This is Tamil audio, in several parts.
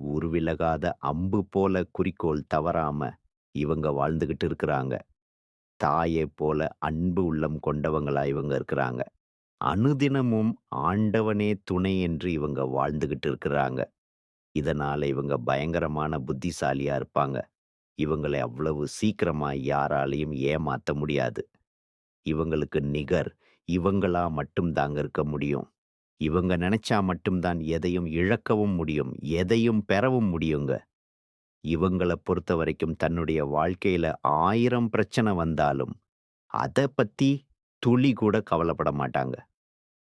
உருவிலகாத அம்பு போல குறிக்கோள் தவறாம இவங்க வாழ்ந்துகிட்டு இருக்கிறாங்க. தாயைப் போல அன்பு உள்ளம் கொண்டவங்களா இவங்க இருக்கிறாங்க. அனுதினமும் ஆண்டவனே துணை என்று இவங்க வாழ்ந்துகிட்டு இருக்கிறாங்க. இதனால இவங்க பயங்கரமான புத்திசாலியா இருப்பாங்க. இவங்களை அவ்வளவு சீக்கிரமா யாராலையும் ஏமாத்த முடியாது. இவங்களுக்கு நிகர் இவங்களா மட்டும் தாங்க இருக்க முடியும். இவங்க நினைச்சா மட்டும் தான் எதையும் இழக்கவும் முடியும். எதையும் பெறவும் முடியுங்க. இவங்கள பொறுத்தவரைக்கும் தன்னுடைய வாழ்க்கையில ஆயிரம் பிரச்சனை வந்தாலும், அதை பத்தி துளி கூட கவலைப்பட மாட்டாங்க.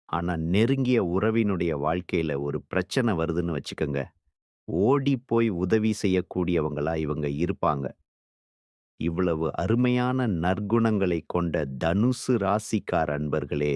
ஆனா நெருங்கிய உறவினுடைய வாழ்க்கையில ஒரு பிரச்சனை வருதுன்னு வச்சுக்கோங்க ஓடி போய் உதவி செய்யக்கூடியவங்களா இவங்க இருப்பாங்க. இவ்வளவு அருமையான நற்குணங்களை கொண்ட தனுசு ராசிக்கார் அன்பர்களே,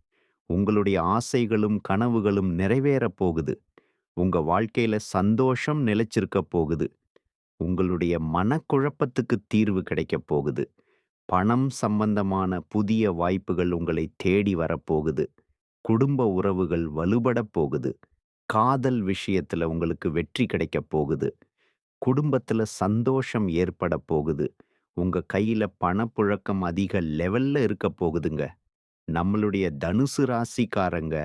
உங்களுடைய ஆசைகளும், கனவுகளும் நிறைவேறப் போகுது. உங்க வாழ்க்கையில சந்தோஷம் நிலைச்சிருக்கப் போகுது. உங்களுடைய மனக்குழப்பத்துக்கு தீர்வு கிடைக்கப் போகுது. பணம் சம்பந்தமான புதிய வாய்ப்புகள் உங்களை தேடி வரப்போகுது. குடும்ப உறவுகள் வலுபடப் போகுது. காதல் விஷயத்துல உங்களுக்கு வெற்றி கிடைக்கப் போகுது. குடும்பத்துல சந்தோஷம் ஏற்படப் போகுது. உங்க கையில பணப்புழக்கம் அதிக லெவல்ல இருக்கப் போகுதுங்க. நம்மளுடைய தனுசு ராசிக்காரங்க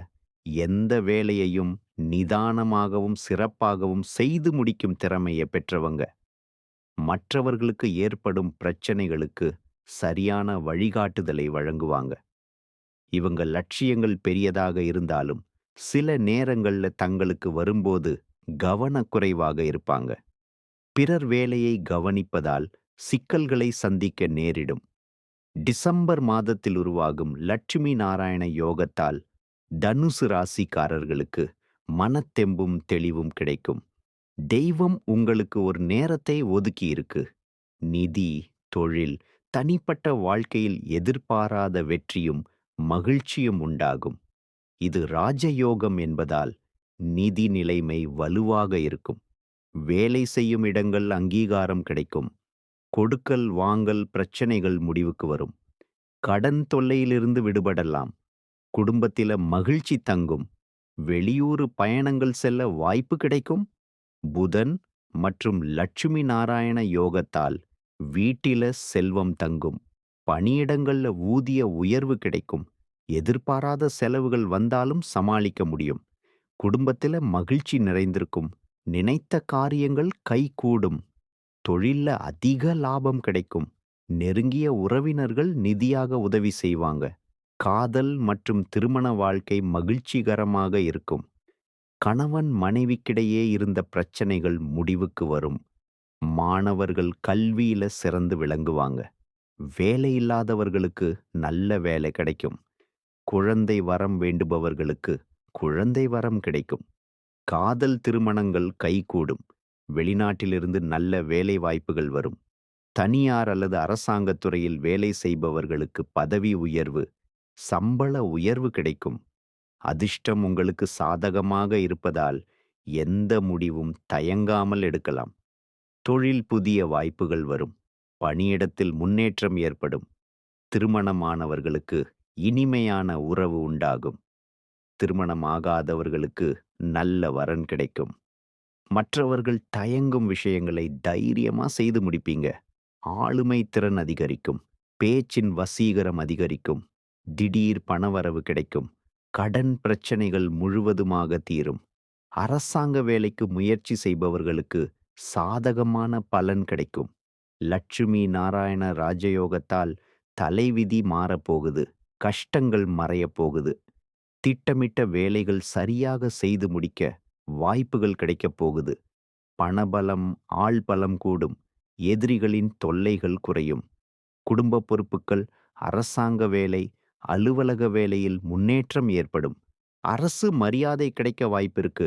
எந்த வேலையையும் நிதானமாகவும், சிறப்பாகவும் செய்து முடிக்கும் திறமையை பெற்றவங்க. மற்றவர்களுக்கு ஏற்படும் பிரச்சனைகளுக்கு சரியான வழிகாட்டுதலை வழங்குவாங்க. இவங்க லட்சியங்கள் பெரியதாக இருந்தாலும், சில நேரங்கள்ல தங்களுக்கு வரும்போது கவனக்குறைவாக இருப்பாங்க. பிறர் வேலையை கவனிப்பதால் சிக்கல்களை சந்திக்க நேரிடும். டிசம்பர் மாதத்தில் உருவாகும் லட்சுமி நாராயண யோகத்தால் தனுசு ராசிக்காரர்களுக்கு மனத்தெம்பும் தெளிவும் கிடைக்கும். தெய்வம் உங்களுக்கு ஒரு நேரத்தை ஒதுக்கி இருக்கு. நிதி, தொழில், தனிப்பட்ட வாழ்க்கையில் எதிர்பாராத வெற்றியும், மகிழ்ச்சியும் உண்டாகும். இது ராஜயோகம் என்பதால் நிதி நிலைமை வலுவாக இருக்கும். வேலை செய்யும் இடங்கள் அங்கீகாரம் கிடைக்கும். கொடுக்கல் வாங்கல் பிரச்சனைகள் முடிவுக்கு வரும். கடன் தொல்லையிலிருந்து விடுபடலாம். குடும்பத்தில மகிழ்ச்சி தங்கும். வெளியூரு பயணங்கள் செல்ல வாய்ப்பு கிடைக்கும். புதன் மற்றும் லட்சுமி நாராயண யோகத்தால் வீட்டில செல்வம் தங்கும். பணியிடங்கள்ல ஊதிய உயர்வு கிடைக்கும். எதிர்பாராத செலவுகள் வந்தாலும் சமாளிக்க முடியும். குடும்பத்தில மகிழ்ச்சி நிறைந்திருக்கும். நினைத்த காரியங்கள் கைகூடும். தொழில்ல அதிக லாபம் கிடைக்கும். நெருங்கிய உறவினர்கள் நிதியாக உதவி செய்வாங்க. காதல் மற்றும் திருமண வாழ்க்கை மகிழ்ச்சிகரமாக இருக்கும். கணவன் மனைவிக்கிடையே இருந்த பிரச்சனைகள் முடிவுக்கு வரும். மாணவர்கள் கல்வியில சிறந்து விளங்குவாங்க. வேலை இல்லாதவர்களுக்கு நல்ல வேலை கிடைக்கும். குழந்தை வரம் வேண்டுபவர்களுக்கு குழந்தை வரம் கிடைக்கும். காதல் திருமணங்கள் கைகூடும். வெளிநாட்டிலிருந்து நல்ல வேலை வாய்ப்புகள் வரும். தனியார் அல்லது அரசாங்கத் துறையில் வேலை செய்பவர்களுக்கு பதவி உயர்வு, சம்பள உயர்வு கிடைக்கும். அதிர்ஷ்டம் உங்களுக்கு சாதகமாக இருப்பதால் எந்த முடிவும் தயங்காமல் எடுக்கலாம். தொழில் புதிய வாய்ப்புகள் வரும். பணியிடத்தில் முன்னேற்றம் ஏற்படும். திருமணமானவர்களுக்கு இனிமையான உறவு உண்டாகும். திருமணமாகாதவர்களுக்கு நல்ல வரன் கிடைக்கும். மற்றவர்கள் தயங்கும் விஷயங்களை தைரியமா செய்து முடிப்பீங்க. ஆளுமை திறன் அதிகரிக்கும். பேச்சின் வசீகரம் அதிகரிக்கும். திடீர் பணவரவு கிடைக்கும். கடன் பிரச்சனைகள் முழுவதுமாக தீரும். அரசாங்க வேலைக்கு முயற்சி செய்பவர்களுக்கு சாதகமான பலன் கிடைக்கும். லட்சுமி நாராயண ராஜயோகத்தால் தலைவிதி மாறப்போகுது கஷ்டங்கள் மறையப்போகுது திட்டமிட்ட வேலைகள் சரியாக செய்து முடிக்க வாய்ப்புகள் கிடைக்கப் போகுது. பணபலம் ஆள்பலம் கூடும். எதிரிகளின் தொல்லைகள் குறையும். குடும்ப பொறுப்புகள் அரசாங்க வேலை அலுவலக வேலையில் முன்னேற்றம் ஏற்படும். அரசு மரியாதை கிடைக்க வாய்ப்பிருக்கு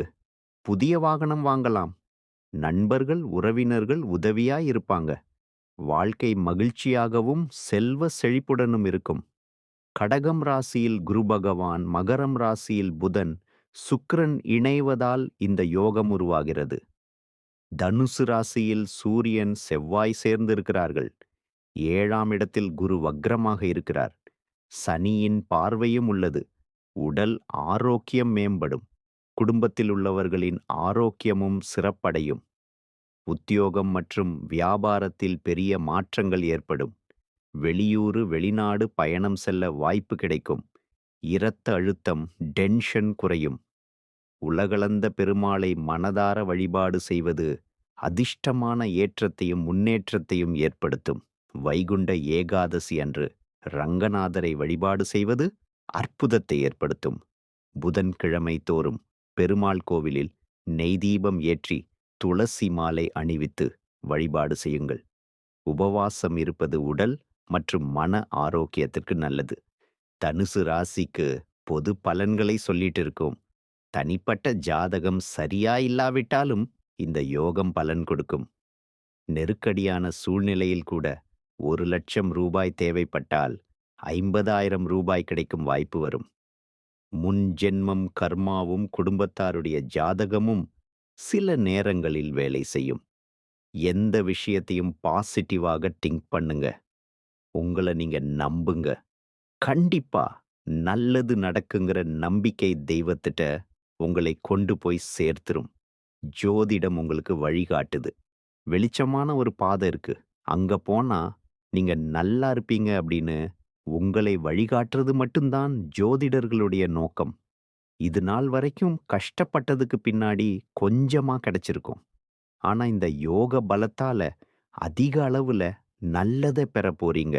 புதிய வாகனம் வாங்கலாம். நண்பர்கள் உறவினர்கள் உதவியாய் இருப்பாங்க. வாழ்க்கை மகிழ்ச்சியாகவும் செல்வ செழிப்புடனும் இருக்கும். கடகம் ராசியில் குரு பகவான் மகரம் ராசியில் புதன் சுக்கிரன் இணைவதால் இந்த யோகம் உருவாகிறது. தனுசு ராசியில் சூரியன் செவ்வாய் சேர்ந்திருக்கிறார்கள். ஏழாம் இடத்தில் குரு வக்ரமாக இருக்கிறார். சனியின் பார்வையும் உள்ளது. உடல் ஆரோக்கியம் மேம்படும். குடும்பத்தில் உள்ளவர்களின் ஆரோக்கியமும் சிறப்படையும். உத்தியோகம் மற்றும் வியாபாரத்தில் பெரிய மாற்றங்கள் ஏற்படும். வெளியூரு வெளிநாடு பயணம் செல்ல வாய்ப்பு கிடைக்கும். இரத்த அழுத்தம் டென்ஷன் குறையும். உலகளந்த பெருமாளை மனதார வழிபாடு செய்வது அதிர்ஷ்டமான ஏற்றத்தையும் முன்னேற்றத்தையும் ஏற்படுத்தும். வைகுண்ட ஏகாதசி அன்று ரங்கநாதரை வழிபாடு செய்வது அற்புதத்தை ஏற்படுத்தும். புதன்கிழமை தோறும் பெருமாள் கோவிலில் நெய்தீபம் ஏற்றி துளசி மாலை அணிவித்து வழிபாடு செய்யுங்கள். உபவாசம் இருப்பது உடல் மற்றும் மன ஆரோக்கியத்திற்கு நல்லது. தனுசு ராசிக்கு பொது பலன்களை சொல்லிட்டு இருக்கோம். தனிப்பட்ட ஜாதகம் சரியா இல்லாவிட்டாலும் இந்த யோகம் பலன் கொடுக்கும். நெருக்கடியான சூழ்நிலையில் கூட ஒரு லட்சம் ரூபாய் தேவைப்பட்டால் ஐம்பதாயிரம் ரூபாய் கிடைக்கும் வாய்ப்பு வரும். முன் ஜென்மம் கர்மாவும் குடும்பத்தாருடைய ஜாதகமும் சில நேரங்களில் வேலை செய்யும். எந்த விஷயத்தையும் பாசிட்டிவாக திங்க் பண்ணுங்க. உங்களை நீங்க நம்புங்க. கண்டிப்பா நல்லது நடக்குங்கிற நம்பிக்கை தெய்வத்திட்ட உங்களை கொண்டு போய் சேர்த்துரும். ஜோதிடம் உங்களுக்கு வழிகாட்டுது. வெளிச்சமான ஒரு பாதை இருக்கு. அங்க போனா நீங்க நல்லா இருப்பீங்க அப்படின்னு உங்களை வழிகாட்டுறது மட்டும்தான் ஜோதிடர்களுடைய நோக்கம். இது நாள் வரைக்கும் கஷ்டப்பட்டதுக்கு பின்னாடி கொஞ்சமா கிடைச்சிருக்கும். ஆனா இந்த யோக பலத்தால அதிக அளவுல நல்லதை பெற போறீங்க.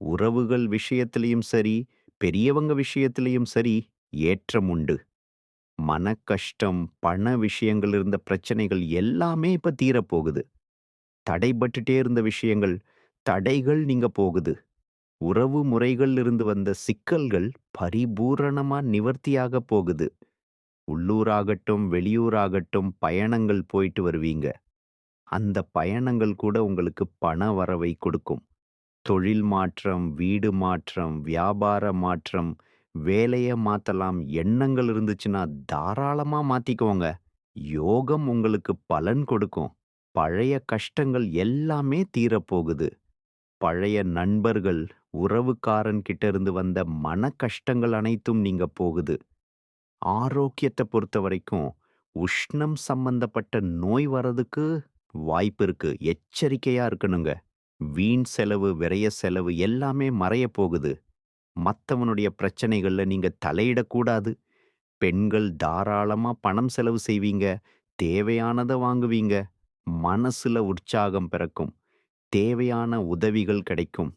உறவுகள் விஷயத்திலையும் சரி பெரியவங்க விஷயத்திலையும் சரி ஏற்றம் உண்டு. மன கஷ்டம் பண விஷயங்கள் இருந்த பிரச்சனைகள் எல்லாமே இப்ப தீரப்போகுது. தடைபட்டுட்டே இருந்த விஷயங்கள் தடைகள் நீங்க போகுது. உறவு முறைகள் இருந்து வந்த சிக்கல்கள் பரிபூரணமா நிவர்த்தியாக போகுது. உள்ளூராகட்டும் வெளியூராகட்டும் பயணங்கள் போயிட்டு வருவீங்க. அந்த பயணங்கள் கூட உங்களுக்கு பண வரவை கொடுக்கும். தொழில் மாற்றம் வீடு மாற்றம் வியாபார மாற்றம் வேலையை மாத்தலாம் எண்ணங்கள் இருந்துச்சுன்னா தாராளமா மாத்திக்கோங்க. யோகம் உங்களுக்கு பலன் கொடுக்கும். பழைய கஷ்டங்கள் எல்லாமே தீரப்போகுது. பழைய நண்பர்கள் உறவுக்காரன் கிட்ட இருந்து வந்த மன கஷ்டங்கள் அனைத்தும் நீங்க போகுது. ஆரோக்கியத்தை பொறுத்த வரைக்கும் உஷ்ணம் சம்பந்தப்பட்ட நோய் வர்றதுக்கு வாய்ப்பு இருக்கு. எச்சரிக்கையா இருக்கணுங்க. வீண் செலவு விரைய செலவு எல்லாமே மறைய போகுது. மத்தவனுடைய பிரச்சனைகள்ல நீங்க தலையிடக்கூடாது பெண்கள் தாராளமா பணம் செலவு செய்வீங்க. தேவையானதை வாங்குவீங்க. மனசுல உற்சாகம் பிறக்கும். தேவையான உதவிகள் கிடைக்கும்.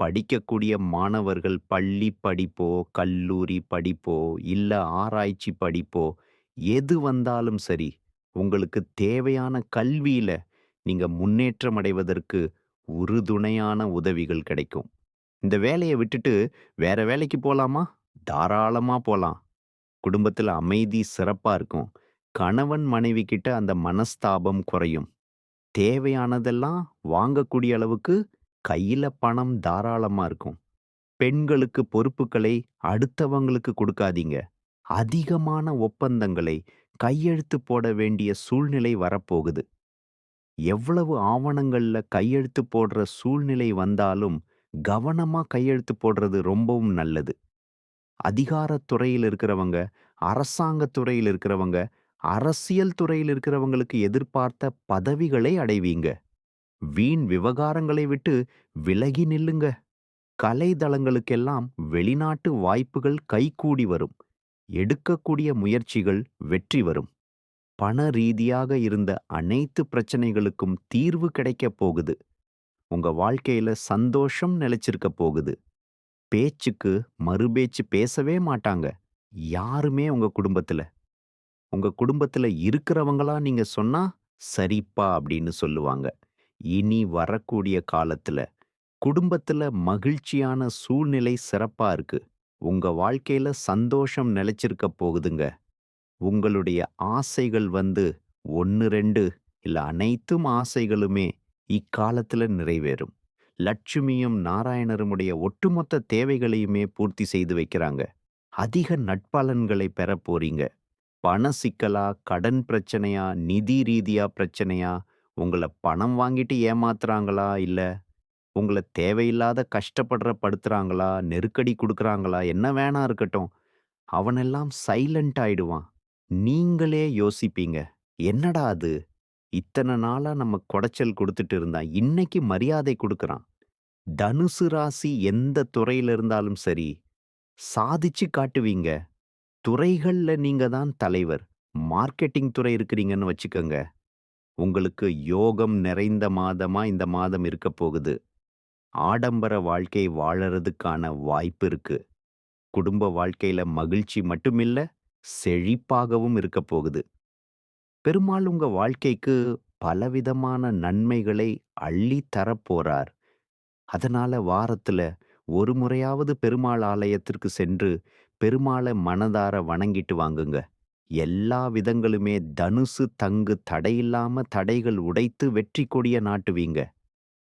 படிக்கக்கூடிய மாணவர்கள் பள்ளி படிப்போ கல்லூரி படிப்போ இல்ல ஆராய்ச்சி படிப்போ எது வந்தாலும் சரி உங்களுக்கு தேவையான கல்வியில நீங்க முன்னேற்றம் அடைவதற்கு உறுதுணையான உதவிகள் கிடைக்கும். இந்த வேலையை விட்டுட்டு வேற வேலைக்கு போலாமா? தாராளமா போலாம். குடும்பத்துல அமைதி சிறப்பா இருக்கும். கணவன் மனைவி கிட்ட அந்த மனஸ்தாபம் குறையும். தேவையானதெல்லாம் வாங்கக்கூடிய அளவுக்கு கையில பணம் தாராளமா இருக்கும். பெண்களுக்கு பொறுப்புகளை அடுத்தவங்களுக்கு கொடுக்காதீங்க. அதிகமான ஒப்பந்தங்களை கையெழுத்து போட வேண்டிய சூழ்நிலை வரப்போகுது. எவ்வளவு ஆவணங்கள்ல கையெழுத்து போடுற சூழ்நிலை வந்தாலும் கவனமா கையெழுத்து போடுறது ரொம்பவும் நல்லது. அதிகாரத் துறையில் இருக்கிறவங்க அரசாங்கத் துறையில் இருக்கிறவங்க அரசியல் துறையில் இருக்கிறவங்களுக்கு எதிர்பார்த்த பதவிகளை அடைவீங்க. வீண் விவகாரங்களை விட்டு விலகி நில்லுங்க. கலை தளங்களுக்கெல்லாம் வெளிநாட்டு வாய்ப்புகள் கைகூடி வரும். எடுக்கக்கூடிய முயற்சிகள் வெற்றி வரும். பண ரீதியாக இருந்த அனைத்து பிரச்சனைகளுக்கும் தீர்வு கிடைக்கப் போகுது உங்க வாழ்க்கையில சந்தோஷம் நிலைச்சிருக்க போகுது. பேச்சுக்கு மறுபேச்சு பேசவே மாட்டாங்க. யாருமே உங்க குடும்பத்துல. உங்க குடும்பத்துல இருக்கிறவங்களா நீங்க சொன்னா, "சரிப்பா" அப்படின்னு சொல்லுவாங்க. இனி வரக்கூடிய காலத்துல, குடும்பத்துல மகிழ்ச்சியான சூழ்நிலை சிறப்பா இருக்கு. உங்க வாழ்க்கையில சந்தோஷம் நிலைச்சிருக்க போகுதுங்க. உங்களுடைய ஆசைகள் வந்து 1, 2 இல்ல அனைத்தும் ஆசைகளுமே இக்காலத்துல நிறைவேறும். லட்சுமியும் நாராயணருமுடைய ஒட்டுமொத்த தேவைகளையுமே பூர்த்தி செய்து வைக்கிறாங்க. அதிக நட்பலன்களை பெறப் போறீங்க. பண சிக்கலா, கடன் பிரச்சனையா, நிதி ரீதியா பிரச்சனையா, உங்கள பணம் வாங்கிட்டு ஏமாத்துறாங்களா? இல்ல உங்கள தேவையில்லாத கஷ்டப்படுற படுத்துறாங்களா? நெருக்கடி கொடுக்குறாங்களா என்ன வேணா இருக்கட்டும். அவனெல்லாம் சைலண்ட் ஆயிடுவான். நீங்களே யோசிப்பீங்க. என்னடா அது? இத்தன நாளா நம்ம குடைச்சல் கொடுத்துட்டு இருந்தான். இன்னைக்கு மரியாதை கொடுக்கறான் தனுசு ராசி எந்த துறையில இருந்தாலும் சரி, சாதிச்சு காட்டுவீங்க. துறைகள்ல நீங்க தான் தலைவர். மார்க்கெட்டிங் துறை இருக்கிறீங்கன்னு வச்சுக்கோங்க உங்களுக்கு யோகம் நிறைந்த மாதமா இந்த மாதம் இருக்கப் போகுது. ஆடம்பர வாழ்க்கை வாழறதுக்கான வாய்ப்பு இருக்கு. குடும்ப வாழ்க்கையில மகிழ்ச்சி மட்டுமில்ல, செழிப்பாகவும் இருக்கப் போகுது. பெருமாள் உங்க வாழ்க்கைக்கு பலவிதமான நன்மைகளை அள்ளி தரப் போறார். அதனால வாரத்துல ஒரு முறையாவது பெருமாள் ஆலயத்திற்கு சென்று பெருமாள மனதார வணங்கிட்டு வாங்குங்க. எல்லா விதங்களுமே தனுசு தங்கு தடையில்லாம தடைகள் உடைத்து வெற்றி கொடிய நாட்டுவீங்க.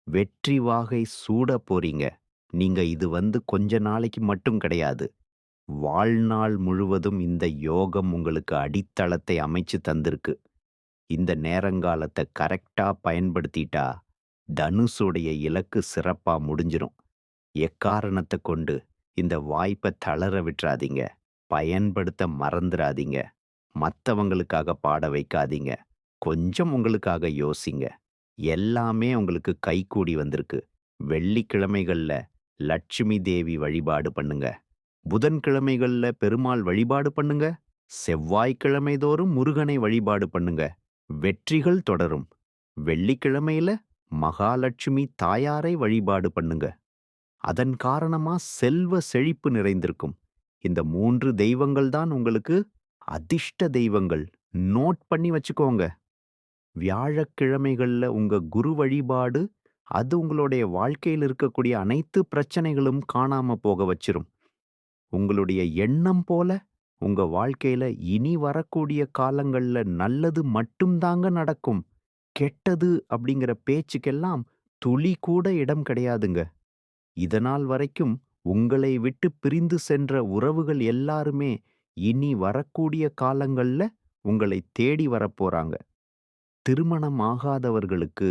வெற்றி வாகை சூட போறீங்க. நீங்க இது வந்து கொஞ்ச நாளைக்கு மட்டும் கிடையாது. வாழ்நாள் முழுவதும் இந்த யோகம் உங்களுக்கு அடித்தளத்தை அமைச்சு தந்திருக்கு. இந்த நேரங்காலத்த கரெக்டாக பயன்படுத்திட்டா, தனுஷுடைய இலக்கு சிறப்பா முடிஞ்சிடும் எக்காரணத்தை கொண்டு இந்த வாய்ப்ப தளர விட்றாதீங்க. பயன்படுத்த மறந்துடாதீங்க மத்தவங்களுக்காக பாட வைக்காதீங்க. கொஞ்சம் உங்களுக்காக யோசிங்க. எல்லாமே உங்களுக்கு கைகூடி வந்திருக்கு. வெள்ளிக்கிழமைகள்ல லட்சுமி தேவி வழிபாடு பண்ணுங்க. புதன்கிழமைகள்ல பெருமாள் வழிபாடு பண்ணுங்க. செவ்வாய்க்கிழமை தோறும் முருகனை வழிபாடு பண்ணுங்க. வெற்றிகள் தொடரும். வெள்ளிக்கிழமையில மகாலட்சுமி தாயாரை வழிபாடு பண்ணுங்க. அதன் காரணமா செல்வ செழிப்பு நிறைந்திருக்கும். இந்த மூன்று தெய்வங்கள் தான் உங்களுக்கு அதிர்ஷ்ட தெய்வங்கள். நோட் பண்ணி வச்சுக்கோங்க. வியாழக்கிழமைகள்ல உங்க குரு வழிபாடு, அது உங்களுடைய வாழ்க்கையில இருக்கக்கூடிய அனைத்து பிரச்சனைகளும் காணாம போக வச்சிரும். உங்களுடைய எண்ணம் போல உங்க வாழ்க்கையில இனி வரக்கூடிய காலங்கள்ல நல்லது மட்டும் தாங்க நடக்கும். கெட்டது அப்படிங்கிற பேச்சுக்கெல்லாம் துளி கூட இடம் கிடையாதுங்க. இதனால் வரைக்கும் உங்களை விட்டு பிரிந்து சென்ற உறவுகள் எல்லாருமே இனி வரக்கூடிய காலங்கள்ல உங்களை தேடி வரப்போறாங்க. திருமணம் ஆகாதவர்களுக்கு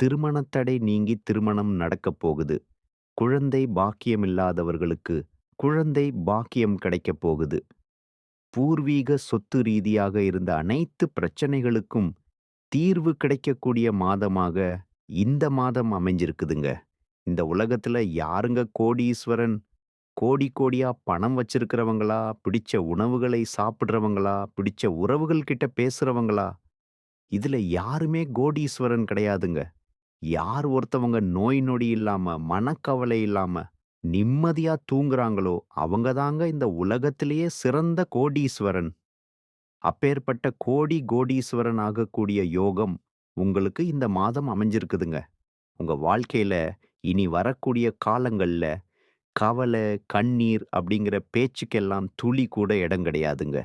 திருமணத்தடை நீங்கி திருமணம் நடக்கப் போகுது. குழந்தை பாக்கியமில்லாதவர்களுக்கு குழந்தை பாக்கியம் கிடைக்கப் போகுது. பூர்வீக சொத்து ரீதியாக இருந்த அனைத்து பிரச்சனைகளுக்கும் தீர்வு கிடைக்கக்கூடிய மாதமாக இந்த மாதம் அமைஞ்சிருக்குதுங்க. இந்த உலகத்துல யாருங்க கோடீஸ்வரன்? கோடி கோடியாக பணம் வச்சிருக்கிறவங்களா? பிடிச்ச உணவுகளை சாப்பிடுறவங்களா? பிடிச்ச உறவுகள் கிட்ட பேசுறவங்களா? இதுல யாருமே கோடீஸ்வரன் கிடையாதுங்க. யார் ஒருத்தவங்க நோய் நொடி இல்லாம, மனக்கவலை இல்லாம, நிம்மதியா தூங்குறாங்களோ, அவங்க தாங்க இந்த உலகத்திலேயே சிறந்த கோடீஸ்வரன். அப்பேற்பட்ட கோடி கோடீஸ்வரன் ஆகக்கூடிய யோகம் உங்களுக்கு இந்த மாதம் அமைஞ்சிருக்குதுங்க. உங்க வாழ்க்கையில இனி வரக்கூடிய காலங்கள்ல கவலை, கண்ணீர் அப்படிங்கிற பேச்சுக்கெல்லாம் துளி கூட இடம் கிடையாதுங்க.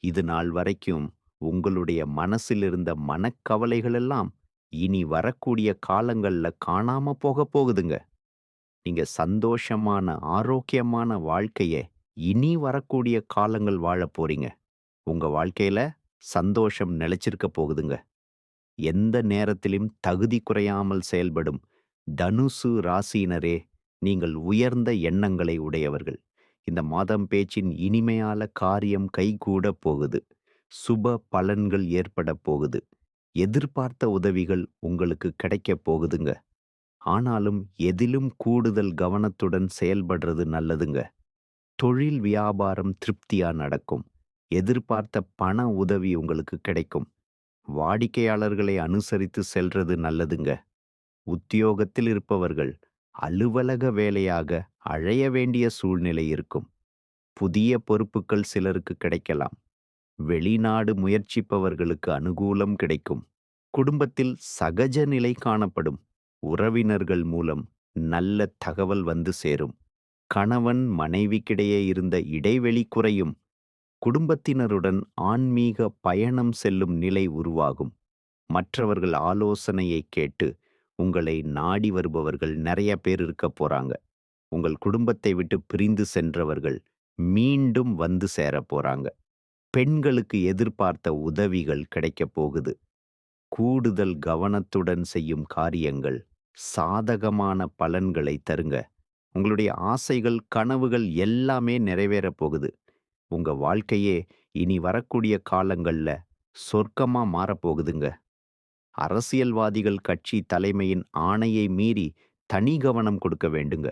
இது நாள் வரைக்கும் உங்களுடைய மனசில் இருந்த மனக்கவலைகளெல்லாம் இனி வரக்கூடிய காலங்கள்ல காணாம போகப் போகுதுங்க. நீங்க சந்தோஷமான, ஆரோக்கியமான வாழ்க்கைய இனி வரக்கூடிய காலங்கள் வாழ போறீங்க. உங்க வாழ்க்கையில சந்தோஷம் நிலைச்சிருக்க போகுதுங்க. எந்த நேரத்திலும் தகுதி குறையாமல் செயல்படும் தனுசு ராசியினரே, நீங்கள் உயர்ந்த எண்ணங்களை உடையவர்கள். இந்த மாதம் பேச்சின் இனிமையால காரியம் கைகூடப் போகுது. சுப பலன்கள் ஏற்படப் போகுது. எதிர்பார்த்த உதவிகள் உங்களுக்கு கிடைக்கப் போகுதுங்க. ஆனாலும் எதிலும் கூடுதல் கவனத்துடன் செயல்படுறது நல்லதுங்க. தொழில் வியாபாரம் திருப்தியா நடக்கும். எதிர்பார்த்த பண உதவி உங்களுக்கு கிடைக்கும். வாடிக்கையாளர்களை அனுசரித்து செல்றது நல்லதுங்க. உத்தியோகத்தில் இருப்பவர்கள் அலுவலக வேலையாக அழைய வேண்டிய சூழ்நிலை இருக்கும். புதிய பொறுப்புகள் சிலருக்கு கிடைக்கலாம். வெளிநாடு முயற்சிப்பவர்களுக்கு அனுகூலம் கிடைக்கும். குடும்பத்தில் சகஜ நிலை காணப்படும். உறவினர்கள் மூலம் நல்ல தகவல் வந்து சேரும். கணவன் மனைவிக்கிடையே இருந்த இடைவெளி குறையும். குடும்பத்தினருடன் ஆன்மீக பயணம் செல்லும் நிலை உருவாகும். மற்றவர்கள் ஆலோசனையை கேட்டு உங்களை நாடி வருபவர்கள் நிறைய பேர் இருக்க போறாங்க. உங்கள் குடும்பத்தை விட்டு பிரிந்து சென்றவர்கள் மீண்டும் வந்து சேர போறாங்க. பெண்களுக்கு எதிர்பார்த்த உதவிகள் கிடைக்கப் போகுது. கூடுதல் கவனத்துடன் செய்யும் காரியங்கள் சாதகமான பலன்களை தருங்க. உங்களுடைய ஆசைகள், கனவுகள் எல்லாமே நிறைவேறப் போகுது. உங்க வாழ்க்கையே இனி வரக்கூடிய காலங்கள்ல சொர்க்கமா மாறப்போகுதுங்க. அரசியல்வாதிகள் கட்சி தலைமையின் ஆணையை மீறி தனி கவனம் கொடுக்க வேண்டுங்க.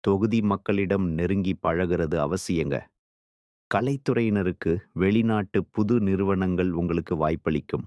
தொகுதி மக்களிடம் நெருங்கி பழகிறது அவசியங்க. கலைத்துறையினருக்கு வெளிநாட்டு புது நிறுவனங்கள் உங்களுக்கு வாய்ப்பளிக்கும்.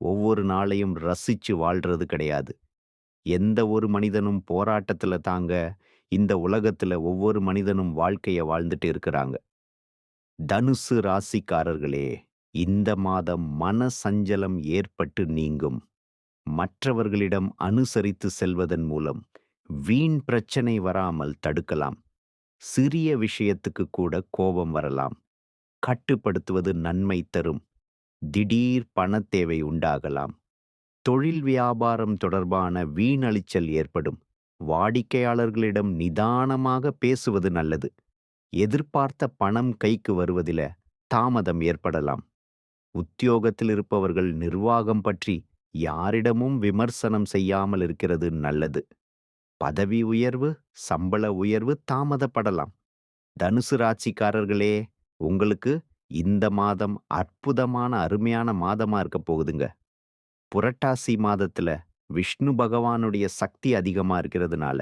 ஒவ்வொரு நாளையும் ரசிச்சு வாழ்றது கிடையாது. எந்த ஒரு மனிதனும் போராட்டத்துல தாங்க இந்த உலகத்துல ஒவ்வொரு மனிதனும் வாழ்க்கைய வாழ்ந்துட்டு இருக்கிறாங்க. தனுசு ராசிக்காரர்களே, இந்த மாதம் மன சஞ்சலம் ஏற்பட்டு நீங்கும். மற்றவர்களிடம் அனுசரித்து செல்வதன் மூலம் வீண் பிரச்சனை வராமல் தடுக்கலாம். சிறிய விஷயத்துக்கு கூட கோபம் வரலாம். கட்டுப்படுத்துவது நன்மை தரும். திடீர் பணத்தேவை உண்டாகலாம். தொழில் வியாபாரம் தொடர்பான வீணழிச்சல் ஏற்படும். வாடிக்கையாளர்களிடம் நிதானமாக பேசுவது நல்லது. எதிர்பார்த்த பணம் கைக்கு வருவதில தாமதம் ஏற்படலாம். உத்தியோகத்தில் இருப்பவர்கள் நிர்வாகம் பற்றி யாரிடமும் விமர்சனம் செய்யாமல் இருக்கிறது நல்லது. பதவி உயர்வு, சம்பள உயர்வு தாமதப்படலாம். தனுசு ராட்சிக்காரர்களே உங்களுக்கு இந்த மாதம் அற்புதமான அருமையான மாதமா இருக்கப் போகுதுங்க. புரட்டாசி மாதத்துல விஷ்ணு பகவானுடைய சக்தி அதிகமா இருக்கிறதுனால,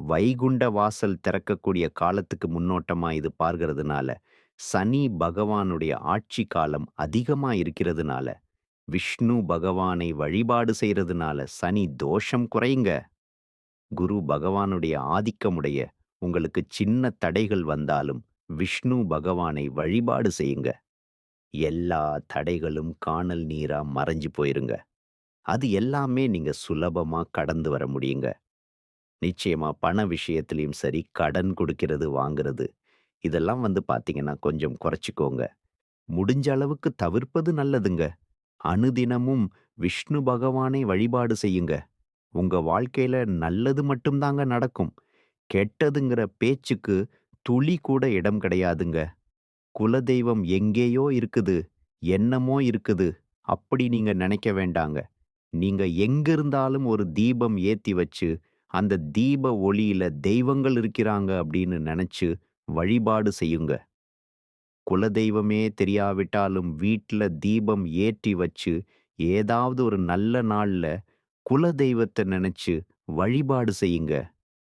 வைகுண்ட வாசல் திறக்கக்கூடிய காலத்துக்கு முன்னோட்டமா இது பார்க்கறதுனால சனி பகவானுடைய ஆட்சி காலம் அதிகமா இருக்கிறதுனால, விஷ்ணு பகவானை வழிபாடு செய்யறதுனால சனி தோஷம் குறையுங்க. குரு பகவானுடைய ஆதிக்கமுடைய உங்களுக்கு சின்ன தடைகள் வந்தாலும் விஷ்ணு பகவானை வழிபாடு செய்யுங்க. எல்லா தடைகளும் கானல் நீரா மறைஞ்சு போயிருங்க. அது எல்லாமே நீங்க சுலபமா கடந்து வர முடியுங்க. நிச்சயமா பண விஷயத்திலையும் சரி, கடன் கொடுக்கிறது வாங்குறது இதெல்லாம் வந்து பாத்தீங்கன்னா கொஞ்சம் குறைச்சிக்கோங்க முடிஞ்ச அளவுக்கு தவிர்ப்பது நல்லதுங்க. அனுதினமும் விஷ்ணு பகவானை வழிபாடு செய்யுங்க. உங்க வாழ்க்கையில நல்லது மட்டும் தாங்க நடக்கும். கெட்டதுங்கிற பேச்சுக்கு துளி கூட இடம் கிடையாதுங்க. குலதெய்வம் எங்கேயோ இருக்குது, என்னமோ இருக்குது அப்படி நீங்க நினைக்க வேண்டாங்க. நீங்க எங்கிருந்தாலும் ஒரு தீபம் ஏத்தி வச்சு, அந்த தீப ஒளியில தெய்வங்கள் இருக்கிறாங்க அப்படின்னு நினைச்சு வழிபாடு செய்யுங்க. குலதெய்வமே தெரியாவிட்டாலும் வீட்டில் தீபம் ஏற்றி வச்சு, ஏதாவது ஒரு நல்ல நாள்ல குலதெய்வத்த நினைச்சு வழிபாடு செய்யுங்க.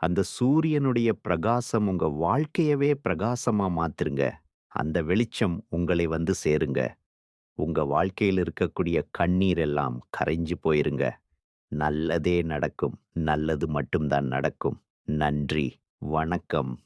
அந்த சூரியனுடைய பிரகாசம் உங்க வாழ்க்கையவே பிரகாசமா மாத்துருங்க. அந்த வெளிச்சம் உங்களை வந்து சேருங்க. உங்க வாழ்க்கையில் இருக்கக்கூடிய கண்ணீர் எல்லாம் கரைஞ்சு போயிருங்க. நல்லதே நடக்கும். நல்லது மட்டும் தான் நடக்கும். நன்றி. வணக்கம்.